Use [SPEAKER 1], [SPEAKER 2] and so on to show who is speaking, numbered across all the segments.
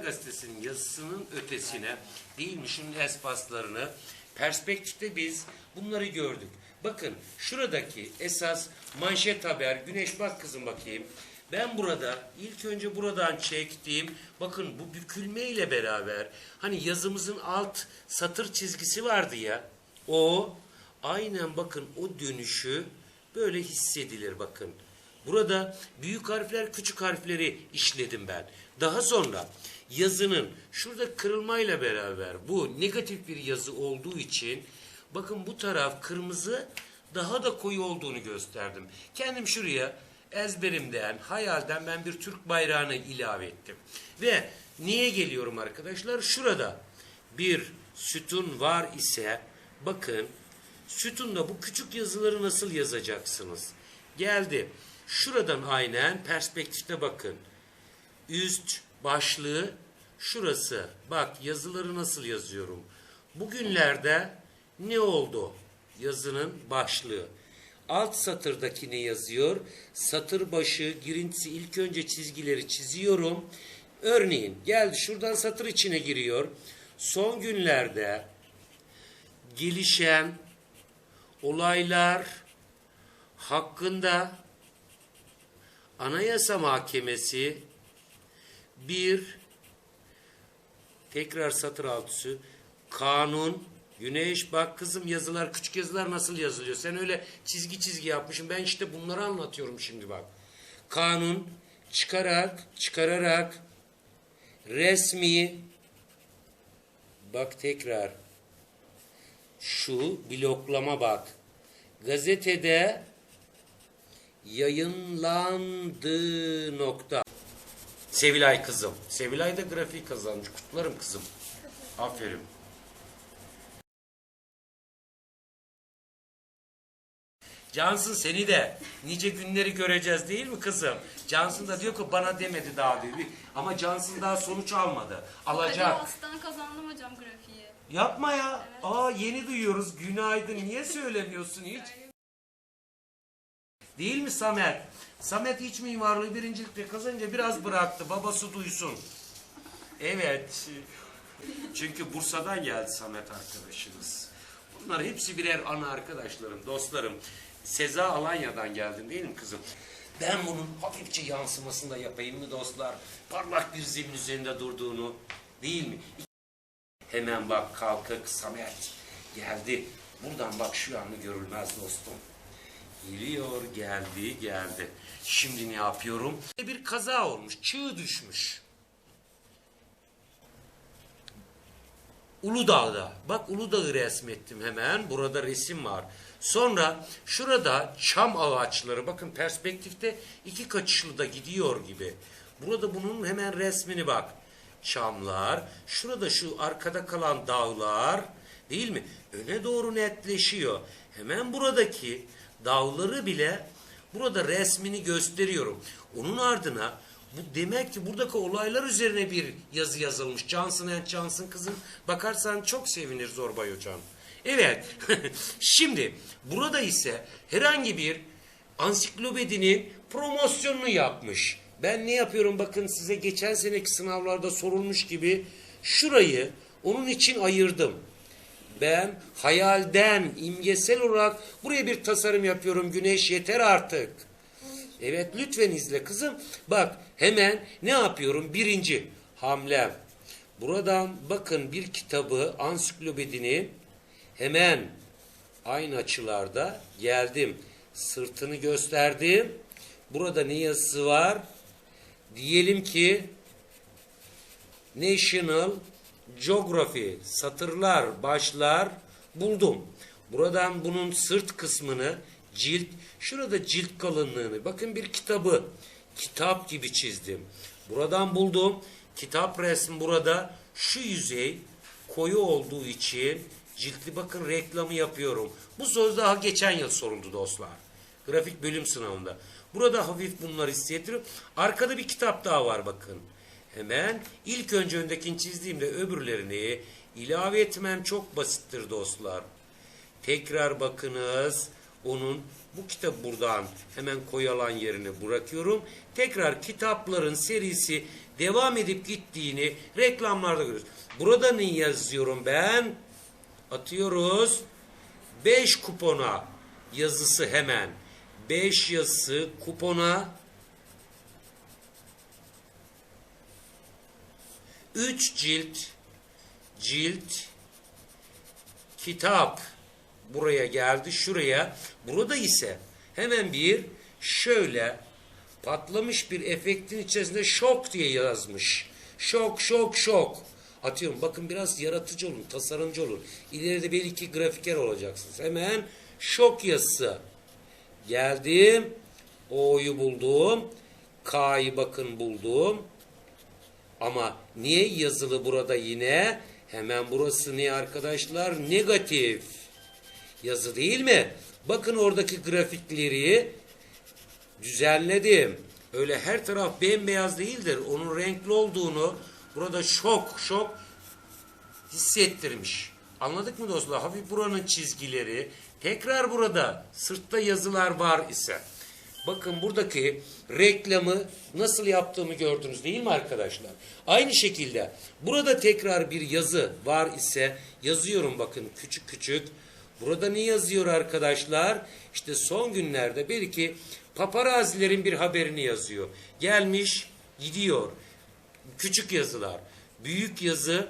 [SPEAKER 1] gazetesinin yazısının ötesine değil mi şunun espaslarını perspektifte biz bunları gördük. Bakın şuradaki esas manşet haber güneş bak kızım bakayım. Ben burada ilk önce buradan çektiğim bakın bu bükülme ile beraber hani yazımızın alt satır çizgisi vardı ya o aynen bakın o dönüşü böyle hissedilir bakın. Burada büyük harfler küçük harfleri işledim ben. Daha sonra yazının şurada kırılmayla beraber bu negatif bir yazı olduğu için bakın bu taraf kırmızı daha da koyu olduğunu gösterdim. Kendim şuraya ezberimden, hayalden ben bir Türk bayrağını ilave ettim. Ve niye geliyorum arkadaşlar? Şurada bir sütun var ise bakın sütunda bu küçük yazıları nasıl yazacaksınız? Geldi. Şuradan aynen perspektifte bakın. Üst başlığı şurası. Bak yazıları nasıl yazıyorum. Bugünlerde ne oldu? Yazının başlığı. Alt satırdaki ne yazıyor? Satır başı, girintisi ilk önce çizgileri çiziyorum. Örneğin geldi şuradan satır içine giriyor. Son günlerde gelişen olaylar hakkında Anayasa Mahkemesi bir tekrar satır altısı kanun Güneş bak kızım yazılar küçük yazılar nasıl yazılıyor? Sen öyle çizgi çizgi yapmışsın. Ben işte bunları anlatıyorum şimdi bak. Kanun çıkarak çıkararak resmi bak tekrar şu bloklama bak. Gazetede yayınlandığı nokta. Sevilay kızım. Sevilay da grafik kazanmış. Kutlarım kızım. Aferin. Cansın seni de nice günleri göreceğiz değil mi kızım? Cansın da diyor ki bana demedi daha diyor. Ama Cansın daha sonuç almadı. Alacak.
[SPEAKER 2] Ajans'tan kazandım hocam grafiği.
[SPEAKER 1] Yapma ya. Aa yeni duyuyoruz. Günaydın. Niye söylemiyorsun hiç? Değil mi Samet? Samet iç mimarlığı birincilikte kazanınca biraz bıraktı. Babası duysun. Evet. Çünkü Bursa'dan geldi Samet arkadaşımız. Bunlar hepsi birer ana arkadaşlarım, dostlarım. Seza Alanya'dan geldin değil mi kızım? Ben bunun hafifçe yansımasını da yapayım mı dostlar? Parlak bir zemin üzerinde durduğunu değil mi? Hemen bak kalkık Samet geldi. Buradan bak şu anı görülmez dostum. Geliyor geldi geldi. Şimdi ne yapıyorum? Bir kaza olmuş çığ düşmüş. Uludağ'da. Bak Uludağ'ı resmettim hemen. Burada resim var. Sonra şurada çam ağaçları. Bakın perspektifte iki kaçışlı da gidiyor gibi. Burada bunun hemen resmini bak. Çamlar. Şurada şu arkada kalan dağlar. Değil mi? Öne doğru netleşiyor. Hemen buradaki dağları bile burada resmini gösteriyorum. Onun ardına bu demek ki buradaki olaylar üzerine bir yazı yazılmış. Johnson Johnson kızım. Bakarsan çok sevinir Zorbay hocam. Evet. Şimdi burada ise herhangi bir ansiklopedinin promosyonunu yapmış. Ben ne yapıyorum bakın size geçen seneki sınavlarda sorulmuş gibi şurayı onun için ayırdım. Ben hayalden imgesel olarak buraya bir tasarım yapıyorum. Güneş yeter artık. Evet lütfen izle kızım. Bak hemen ne yapıyorum? Birinci hamlem. Buradan bakın bir kitabı ansiklopedini hemen aynı açılarda geldim. Sırtını gösterdim. Burada ne yazısı var? Diyelim ki National Geography satırlar, başlar buldum. Buradan bunun sırt kısmını cilt, şurada cilt kalınlığını bakın bir kitabı kitap gibi çizdim. Buradan buldum. Kitap resmi burada şu yüzey koyu olduğu için ciltli bakın reklamı yapıyorum. Bu söz daha geçen yıl soruldu dostlar. Grafik bölüm sınavında. Burada hafif bunları hissettiriyorum. Arkada bir kitap daha var bakın. Hemen ilk önce öndekini çizdiğimde öbürlerini ilave etmem çok basittir dostlar. Tekrar bakınız. onun bu kitap buradan hemen koyalan yerine bırakıyorum. Tekrar kitapların serisi devam edip gittiğini reklamlarda görüyoruz. Burada ne yazıyorum ben? Atıyoruz. 5 kupona yazısı hemen. 5 yazısı kupona 3 cilt cilt kitap buraya geldi şuraya. Burada ise hemen bir şöyle patlamış bir efektin içerisinde şok diye yazmış. Şok şok şok. Atıyorum bakın biraz yaratıcı olun, tasarımcı olun. İleride belki grafiker olacaksınız. Hemen şok yazısı. Geldim. O'yu buldum. K'yı bakın buldum. Ama niye yazılı burada yine? Hemen burası ne arkadaşlar? Negatif. Yazı değil mi? Bakın oradaki grafikleri düzenledim. Öyle her taraf bembeyaz değildir. Onun renkli olduğunu burada şok şok hissettirmiş. Anladık mı dostlar? Hafif buranın çizgileri. Tekrar burada sırtta yazılar var ise. Bakın buradaki reklamı nasıl yaptığımı gördünüz değil mi arkadaşlar? Aynı şekilde burada tekrar bir yazı var ise yazıyorum bakın küçük küçük. Burada ne yazıyor arkadaşlar? İşte son günlerde belki paparazilerin bir haberini yazıyor. Gelmiş gidiyor. Küçük yazılar. Büyük yazı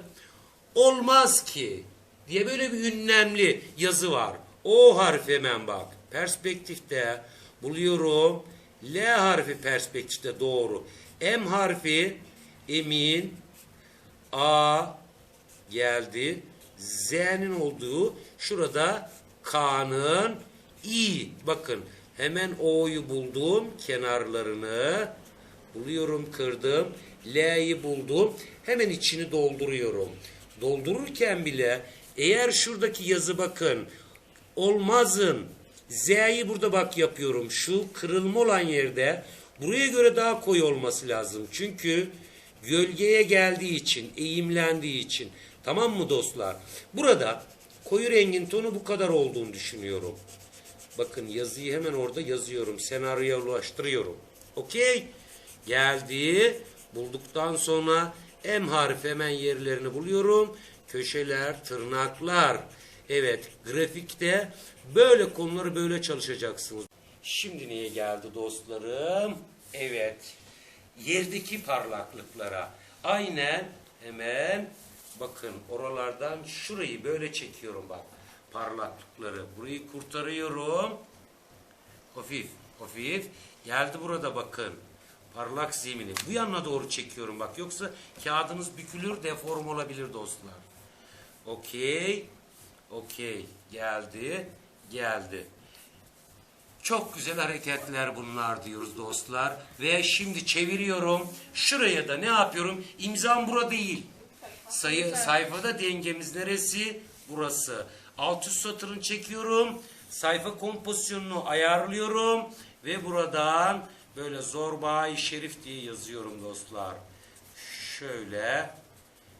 [SPEAKER 1] olmaz ki diye böyle bir ünlemli yazı var. O harfi hemen bak. Perspektifte buluyorum. L harfi perspektifte doğru. M harfi emin. A geldi. Z'nin olduğu şurada K'nın İ. Bakın hemen O'yu buldum kenarlarını. Buluyorum kırdım. L'yi buldum. Hemen içini dolduruyorum. Doldururken bile eğer şuradaki yazı bakın olmazın Z'yi burada bak yapıyorum. Şu kırılma olan yerde buraya göre daha koyu olması lazım. Çünkü gölgeye geldiği için, eğimlendiği için. Tamam mı dostlar? Burada koyu rengin tonu bu kadar olduğunu düşünüyorum. Bakın yazıyı hemen orada yazıyorum. Senaryoya ulaştırıyorum. Okey. Geldi. Bulduktan sonra M harfi hemen yerlerini buluyorum. Köşeler, tırnaklar. Evet, grafikte böyle konuları böyle çalışacaksınız. Şimdi niye geldi dostlarım? Evet, yerdeki parlaklıklara. Aynen hemen bakın oralardan şurayı böyle çekiyorum bak. Parlaklıkları. Burayı kurtarıyorum. Hafif, hafif. Geldi burada bakın. Parlak zemini. Bu yanına doğru çekiyorum bak. Yoksa kağıdınız bükülür, deform olabilir dostlar. Okey. Okey. Geldi. Geldi. Çok güzel hareketler bunlar diyoruz dostlar. Ve şimdi çeviriyorum. Şuraya da ne yapıyorum? İmzam bura değil. Sayı, sayfada dengemiz neresi? Burası. Alt üst satırını çekiyorum. Sayfa kompozisyonunu ayarlıyorum. Ve buradan böyle zorba şerif diye yazıyorum dostlar. Şöyle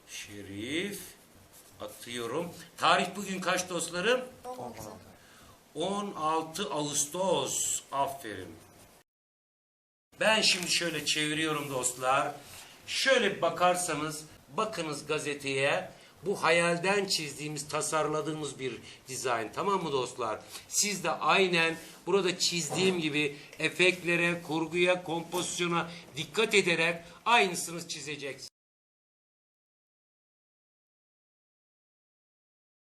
[SPEAKER 1] şerif atıyorum. Tarih bugün kaç dostlarım? 16 Ağustos. Aferin. Ben şimdi şöyle çeviriyorum dostlar. Şöyle bir bakarsanız bakınız gazeteye. Bu hayalden çizdiğimiz, tasarladığımız bir dizayn. Tamam mı dostlar? Siz de aynen burada çizdiğim gibi efektlere, kurguya, kompozisyona dikkat ederek aynısını çizeceksiniz.